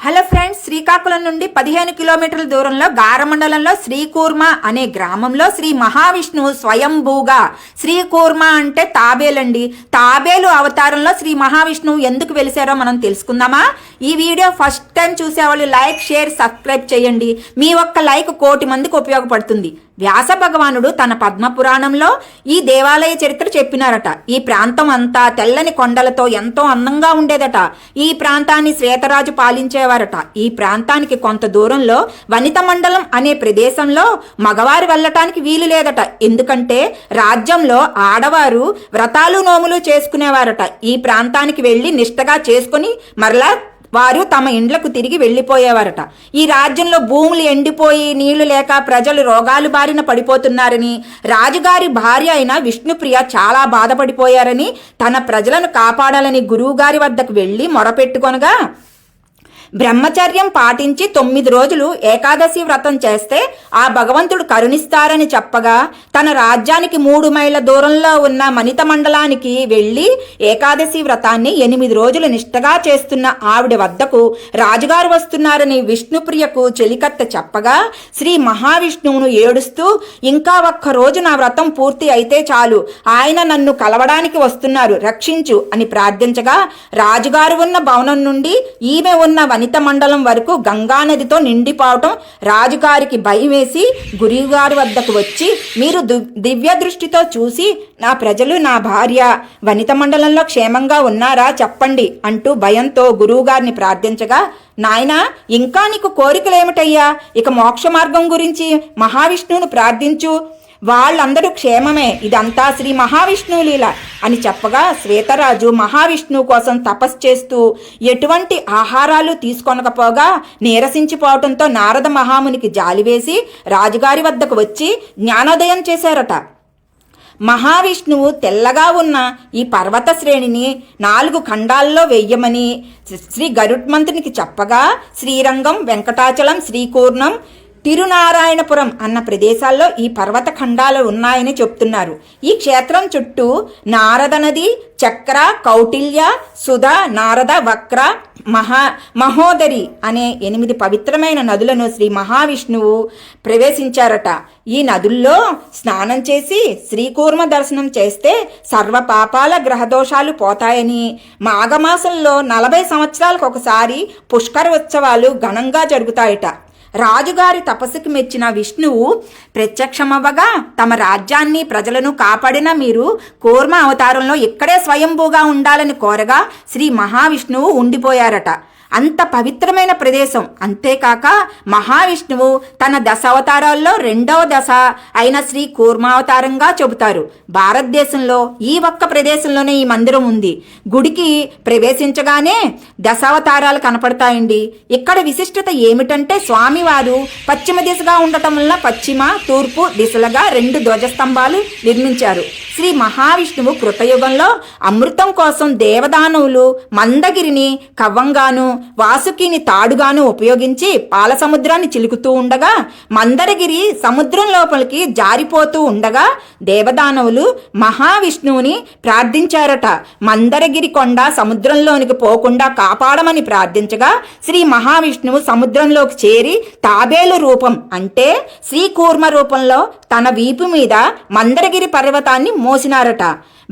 Hello friends Srikakulam నుండి పదిహేను కిలోమీటర్ల దూరంలో గారమండలంలో శ్రీకూర్మ అనే గ్రామంలో శ్రీ మహావిష్ణువు స్వయంభూగా శ్రీకూర్మ అంటే తాబేలండి. తాబేలు అవతారంలో శ్రీ మహావిష్ణువు ఎందుకు వెలిసారో మనం తెలుసుకుందామా? ఈ వీడియో ఫస్ట్ టైం చూసేవాళ్ళు లైక్ షేర్ సబ్స్క్రైబ్ చేయండి. మీ ఒక్క లైక్ కోటి మందికి ఉపయోగపడుతుంది. వ్యాస భగవానుడు తన పద్మ పురాణంలో ఈ దేవాలయ చరిత్ర చెప్పినారట. ఈ ప్రాంతం అంతా తెల్లని కొండలతో ఎంతో అందంగా ఉండేదట. ఈ ప్రాంతాన్ని శ్వేతరాజు పాలించే ఉండేవారట ఈ ప్రాంతానికి కొంత దూరంలో వనిత మండలం అనే ప్రదేశంలో మగవారు వెళ్ళటానికి వీలు లేదట. ఎందుకంటే రాజ్యంలో ఆడవారు వ్రతాలు నోములు చేసుకునేవారట. ఈ ప్రాంతానికి వెళ్ళి నిష్టగా చేసుకుని మరలా వారు తమ ఇండ్లకు తిరిగి వెళ్ళిపోయేవారట ఈ రాజ్యంలో భూములు ఎండిపోయి నీళ్ళు లేక ప్రజలు రోగాలు బారిన పడిపోతున్నారని రాజుగారి భార్య అయిన విష్ణుప్రియ చాలా బాధపడిపోయారని తన ప్రజలను కాపాడాలని గురువుగారి వద్దకు వెళ్ళి మొరపెట్టుకొనగా బ్రహ్మచర్యం పాటించి తొమ్మిది రోజులు ఏకాదశి వ్రతం చేస్తే ఆ భగవంతుడు కరుణిస్తారని చెప్పగా తన రాజ్యానికి మూడు మైళ్ళ దూరంలో ఉన్న మనిత మండలానికి వెళ్ళి ఏకాదశి వ్రతాన్ని ఎనిమిది రోజులు నిష్టగా చేస్తున్న ఆవిడ వద్దకు రాజుగారు వస్తున్నారని విష్ణుప్రియకు చెలికత్త చెప్పగా శ్రీ మహావిష్ణువును ఏడుస్తూ ఇంకా ఒక్క రోజు నా వ్రతం పూర్తి అయితే చాలు. ఆయన నన్ను కలవడానికి వస్తున్నారు. రక్షించు అని ప్రార్థించగా రాజుగారు ఉన్న భవనం నుండి ఈమె ఉన్న వనిత మండలం వరకు గంగానదితో నిండిపోవటం రాజుగారికి భయం వేసి గురువుగారి వద్దకు వచ్చి మీరు దివ్య దృష్టితో చూసి నా ప్రజలు నా భార్య వనిత మండలంలో క్షేమంగా ఉన్నారా చెప్పండి అంటూ భయంతో గురువుగారిని ప్రార్థించగా నాయనా ఇంకా నీకు కోరికలేమిటయ్యా? ఇక మోక్ష మార్గం గురించి మహావిష్ణువును ప్రార్థించు. వాళ్ళందరూ క్షేమమే. ఇదంతా శ్రీ మహావిష్ణువు లీల అని చెప్పగా శ్వేతరాజు మహావిష్ణువు కోసం తపస్సు చేస్తూ ఎటువంటి ఆహారాలు తీసుకొనకపోగా నీరసించిపోవటంతో నారద మహామునికి జాలివేసి రాజుగారి వద్దకు వచ్చి జ్ఞానోదయం చేశారట. మహావిష్ణువు తెల్లగా ఉన్న ఈ పర్వత శ్రేణిని నాలుగు ఖండాల్లో వెయ్యమని శ్రీ గరుడ్మంతునికి చెప్పగా శ్రీరంగం వెంకటాచలం శ్రీకూర్ణం తిరునారాయణపురం అన్న ప్రదేశాల్లో ఈ పర్వత ఖండాలు ఉన్నాయని చెప్తున్నారు. ఈ క్షేత్రం చుట్టూ నారద నది చక్ర కౌటిల్య సుధ నారద వక్ర మహా మహోదరి అనే ఎనిమిది పవిత్రమైన నదులను శ్రీ మహావిష్ణువు ప్రవేశించారట. ఈ నదుల్లో స్నానం చేసి శ్రీకూర్మ దర్శనం చేస్తే సర్వ పాపాల గ్రహదోషాలు పోతాయని మాఘమాసంలో నలభై సంవత్సరాలకు ఒకసారి పుష్కర ఉత్సవాలు ఘనంగా జరుగుతాయట. రాజుగారి తపస్సుకి మెచ్చిన విష్ణువు ప్రత్యక్షమవ్వగా తమ రాజ్యాన్ని ప్రజలను కాపాడిన మీరు కూర్మ అవతారంలో ఇక్కడే స్వయంభూగా ఉండాలని కోరగా శ్రీ మహావిష్ణువు ఉండిపోయారట. అంత పవిత్రమైన ప్రదేశం. అంతేకాక మహావిష్ణువు తన దశావతారాల్లో రెండవ దశ అయిన శ్రీ కూర్మావతారంగా చెబుతారు. భారతదేశంలో ఈ ఒక్క ప్రదేశంలోనే ఈ మందిరం ఉంది. గుడికి ప్రవేశించగానే దశావతారాలు కనపడతాయండి. ఇక్కడ విశిష్టత ఏమిటంటే స్వామివారు పశ్చిమ దిశగా ఉండటం వల్ల పశ్చిమ తూర్పు దిశలుగా రెండు ధ్వజస్తంభాలు నిర్మించారు. శ్రీ మహావిష్ణువు కృతయుగంలో అమృతం కోసం దేవదానవులు మందగిరిని కవ్వంగాను వాసుకిని తాడుగాను ఉపయోగించి పాల సముద్రాన్ని చిలుకుతూ ఉండగా మందరగిరి సముద్రం లోపలికి జారిపోతూ ఉండగా దేవదానవులు మహావిష్ణువుని ప్రార్థించారట. మందరగిరి కొండ సముద్రంలోనికి పోకుండా కాపాడమని ప్రార్థించగా శ్రీ మహావిష్ణువు సముద్రంలోకి చేరి తాబేలు రూపం అంటే శ్రీకూర్మ రూపంలో తన వీపు మీద మందరగిరి పర్వతాన్ని మోసినారట.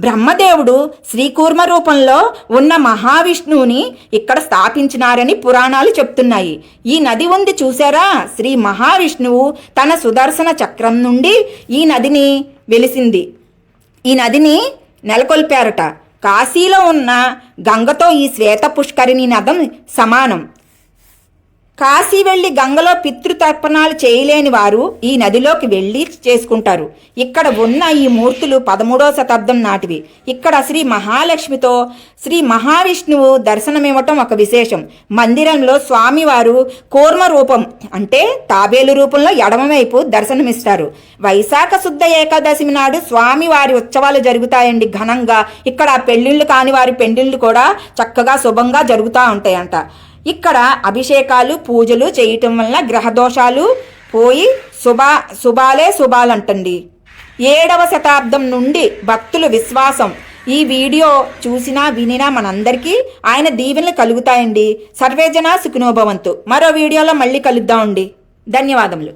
బ్రహ్మదేవుడు శ్రీకూర్మ రూపంలో ఉన్న మహావిష్ణువుని ఇక్కడ స్థాపించినారని పురాణాలు చెప్తున్నాయి. ఈ నది ఉంది చూసారా శ్రీ మహావిష్ణువు తన సుదర్శన చక్రం నుండి ఈ నదిని వెలిసింది. ఈ నదిని నెలకొల్పారట. కాశీలో ఉన్న గంగతో ఈ శ్వేత పుష్కరిణి నదం సమానం. కాశీ వెళ్ళి గంగలో పితృతర్పణాలు చేయలేని వారు ఈ నదిలోకి వెళ్ళి చేసుకుంటారు. ఇక్కడ ఉన్న ఈ మూర్తులు పదమూడవ శతాబ్దం నాటివి. ఇక్కడ శ్రీ మహాలక్ష్మితో శ్రీ మహావిష్ణువు దర్శనమివ్వటం ఒక విశేషం. మందిరంలో స్వామివారు కూర్మ రూపం అంటే తాబేలు రూపంలో ఎడమవైపు దర్శనమిస్తారు. వైశాఖ శుద్ధ ఏకాదశమి నాడు స్వామివారి ఉత్సవాలు జరుగుతాయండి ఘనంగా. ఇక్కడ పెళ్ళిళ్ళు కాని వారి పెళ్ళిళ్ళు కూడా చక్కగా శుభంగా జరుగుతూ ఉంటాయంట. ఇక్కడ అభిషేకాలు పూజలు చేయటం వలన గ్రహదోషాలు పోయి శుభా శుభాలే శుభాలంటండి. ఏడవ శతాబ్దం నుండి భక్తుల విశ్వాసం. ఈ వీడియో చూసినా వినినా మనందరికీ ఆయన దీవెనలు కలుగుతాయండి. సర్వేజన సుఖినోభవంతు. మరో వీడియోలో మళ్ళీ కలుద్దామండి. ధన్యవాదములు.